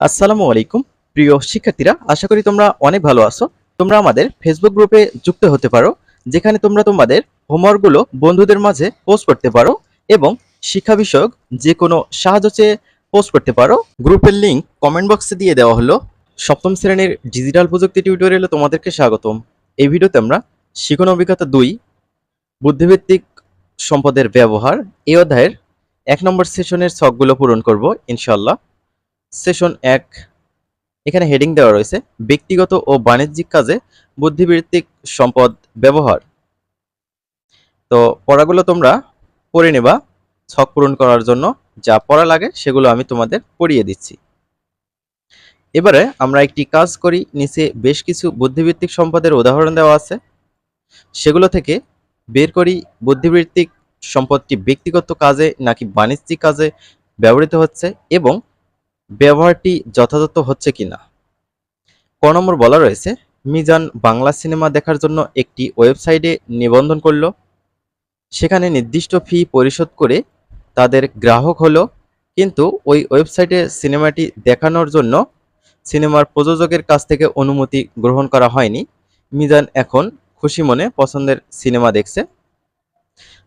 আসসালামু আলাইকুম। প্রিয় শিক্ষার্থীরা, আশা করি তোমরা অনেক ভালো আছো। তোমরা আমাদের ফেসবুক গ্রুপে যুক্ত হতে পারো, যেখানে তোমরা তোমাদের হোমওয়ার্কগুলো বন্ধুদের মাঝে পোস্ট করতে পারো এবং শিক্ষা বিষয়ক যে কোনো সাহায্য চেয়ে পোস্ট করতে পারো। গ্রুপের লিংক কমেন্ট বক্সে দিয়ে দেওয়া হলো। সপ্তম শ্রেণির ডিজিটাল প্রযুক্তি টিউটোরিয়ালে তোমাদেরকে স্বাগতম। এই ভিডিওতে আমরা শিখন অভিজ্ঞতা দুই বুদ্ধিভিত্তিক সম্পদের ব্যবহার, এই অধ্যায়ের এক নম্বর সেশনের ছকগুলো পূরণ করব ইনশাল্লাহ সেশন এক। এখানে হেডিং দেওয়া রয়েছে, ব্যক্তিগত ও বাণিজ্যিক কাজে বুদ্ধিবৃত্তিক সম্পদ ব্যবহার। তো পড়াগুলো তোমরা পড়ে নেবা, ছক পূরণ করার জন্য যা পড়া লাগে সেগুলো আমি তোমাদের পড়িয়ে দিচ্ছি। এবারে আমরা একটি কাজ করি, নিচে বেশ কিছু বুদ্ধিবৃত্তিক সম্পদের উদাহরণ দেওয়া আছে। সেগুলো থেকে বের করি, বুদ্ধিবৃত্তিক সম্পদটি ব্যক্তিগত কাজে নাকি বাণিজ্যিক কাজে ব্যবহৃত হচ্ছে এবং ব্যবহারটি যথাযথ হচ্ছে কিনা? ক নম্বর বলা রয়েছে, মিজান বাংলা সিনেমা দেখার জন্য একটি ওয়েবসাইটে নিবন্ধন করল। সেখানে নির্দিষ্ট ফি পরিশোধ করে তাদের গ্রাহক হলো, কিন্তু ওই ওয়েবসাইটে সিনেমাটি দেখানোর জন্য সিনেমার প্রযোজকের কাছ থেকে অনুমতি গ্রহণ করা হয়নি। মিজান এখন খুশি মনে পছন্দের সিনেমা দেখছে।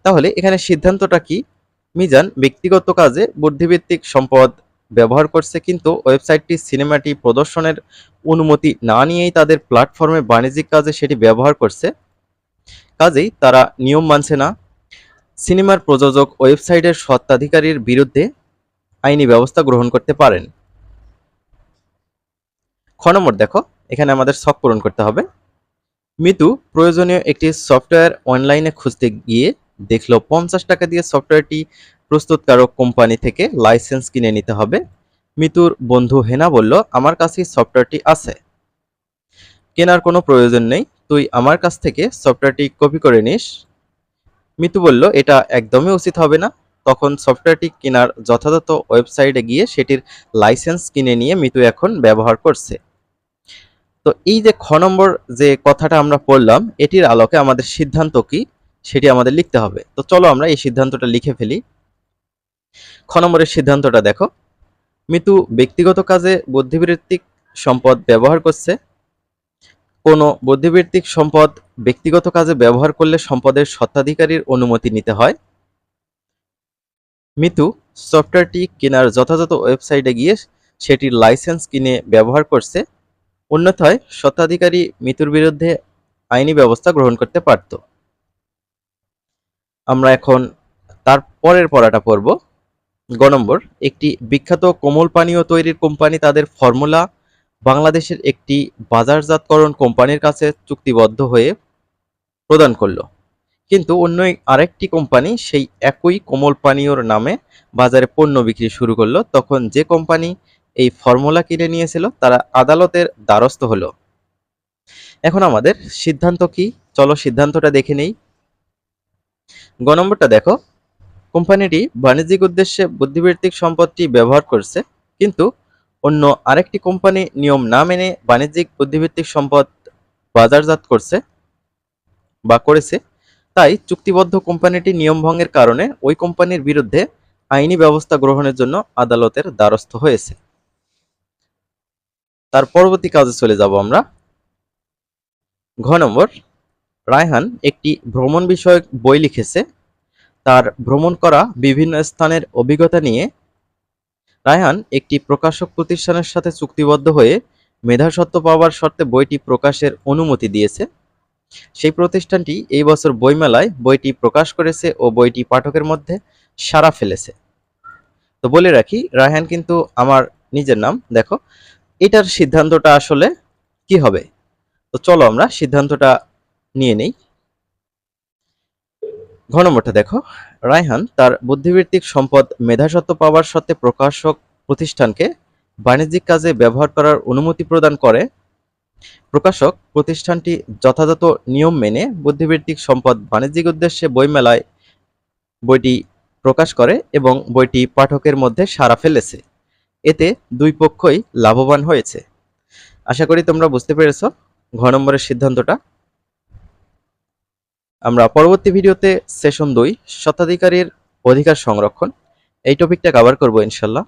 তাহলে এখানে সিদ্ধান্তটা কি? মিজান ব্যক্তিগত কাজে বুদ্ধিভিত্তিক সম্পদ ব্যবহার করছে, কিন্তু ওয়েবসাইটটি সিনেমাটি প্রদর্শনের অনুমতি না নিয়েই তাদের প্ল্যাটফর্মে বাণিজ্যিক কাজে সেটি ব্যবহার করছে। কাজেই তারা নিয়ম মানছে না। সিনেমার প্রযোজক ওয়েবসাইটের স্বত্বাধিকারীর বিরুদ্ধে আইনি ব্যবস্থা গ্রহণ করতে পারেন। খ দেখো, এখানে আমাদের শখ পূরণ করতে হবে। মিতু প্রয়োজনীয় একটি সফটওয়্যার অনলাইনে খুঁজতে গিয়ে দেখল, পঞ্চাশ টাকা দিয়ে সফটওয়্যারটি প্রস্তুতকারক কোম্পানি থেকে লাইসেন্স কিনে নিতে হবে। মিতুর বন্ধু হেনা বলল, আমার কাছে সফটওয়্যারটি আছে। কেনার কোনো প্রয়োজন নেই। তুই আমার কাছ থেকে সফটওয়্যারটি কপি করে নিস। মিতু বলল, এটা একদমই উচিত হবে না। তখন সফটওয়্যারটি কেনার যথাযথ ওয়েবসাইটে গিয়ে সেটির লাইসেন্স কিনে নিয়ে মিতু এখন ব্যবহার করছে। তো এই যে খ নম্বর যে কথাটা আমরা পড়লাম, এটির আলোকে আমাদের সিদ্ধান্ত কি, সেটি আমাদের লিখতে হবে। তো চলো আমরা এই সিদ্ধান্তটা লিখে ফেলি। খ সিদ্ধান্তটা দেখো। মিতু ব্যক্তিগত কাজে বুদ্ধিবৃত্তিক সম্পদ ব্যবহার করছে। কোনো বুদ্ধিবৃত্তিক সম্পদ ব্যক্তিগত কাজে ব্যবহার করলে সম্পদের স্বত্বাধিকারীর অনুমতি নিতে হয়। মিতু সফটওয়্যারটি কেনার যথাযথ ওয়েবসাইটে গিয়ে সেটির লাইসেন্স কিনে ব্যবহার করছে। অন্যথায় স্বত্বাধিকারী মিতুর বিরুদ্ধে আইনি ব্যবস্থা গ্রহণ করতে পারত। আমরা এখন তার পরের পড়াটা পড়ব। গ নম্বর, একটি বিখ্যাত কোমল পানীয় তৈরির কোম্পানি তাদের ফর্মুলা বাংলাদেশের একটি বাজারজাতকরণ কোম্পানির কাছে চুক্তিবদ্ধ হয়ে প্রদান করল। কিন্তু অন্য আরেকটি কোম্পানি সেই একই কোমল পানীয়র নামে বাজারে পণ্য বিক্রি শুরু করল। তখন যে কোম্পানি এই ফর্মুলা কিনে নিয়েছিল, তারা আদালতের দ্বারস্থ হলো। এখন আমাদের সিদ্ধান্ত কি? চলো সিদ্ধান্তটা দেখে নেই। গ নম্বরটা দেখো। কোম্পানিটি বাণিজ্যিক উদ্দেশ্যে বুদ্ধিবৃত্তিক সম্পদটি ব্যবহার করছে, কিন্তু অন্য আরেকটি কোম্পানি নিয়ম না মেনে বাণিজ্যিক বুদ্ধিবৃত্তিক সম্পদ বাজারজাত করছে বা করেছে, তাই চুক্তিবদ্ধ কোম্পানিটি নিয়ম ভঙ্গের কারণে ওই কোম্পানির বিরুদ্ধে আইনি ব্যবস্থা গ্রহণের জন্য আদালতের দ্বারস্থ হয়েছে। তার পরবর্তী কাজে চলে যাব আমরা। ঘ নম্বর, রায়হান একটি ভ্রমণ বিষয়ক বই লিখেছে। তার ভ্রমণ করা বিভিন্ন স্থানের অভিজ্ঞতা নিয়ে রায়হান একটি প্রকাশক প্রতিষ্ঠানের সাথে চুক্তিবদ্ধ হয়ে মেধাসত্ত্ব পাওয়ার শর্তে বইটি প্রকাশের অনুমতি দিয়েছে। সেই প্রতিষ্ঠানটি এই বছর বইমেলায় বইটি প্রকাশ করেছে ও বইটি পাঠকের মধ্যে সাড়া ফেলেছে। তো বলে রাখি, রায়হান কিন্তু আমার নিজের নাম, দেখো, এটার সিদ্ধান্তটা আসলে কি হবে? তো চলো আমরা সিদ্ধান্তটা নিয়ে নেই। ঘ দেখো। রায়হান তার বুদ্ধিবৃত্তিক সম্পদ মেধাসত্ত্ব পাওয়ার সত্ত্বে প্রকাশক প্রতিষ্ঠানকে বাণিজ্যিক কাজে ব্যবহার করার অনুমতি প্রদান করে। প্রকাশক প্রতিষ্ঠানটি যথাযথ নিয়ম মেনে বুদ্ধিবৃত্তিক সম্পদ বাণিজ্যিক উদ্দেশ্যে বইমেলায় বইটি প্রকাশ করে এবং বইটি পাঠকের মধ্যে সাড়া ফেলেছে। এতে দুই পক্ষই লাভবান হয়েছে। আশা করি তোমরা বুঝতে পেরেছ ঘ নম্বরের সিদ্ধান্তটা। আমরা পরবর্তী ভিডিওতে সেশন দুই স্বত্বাধিকারীর অধিকার সংরক্ষণ এই টপিকটা কভার করব ইনশাল্লাহ।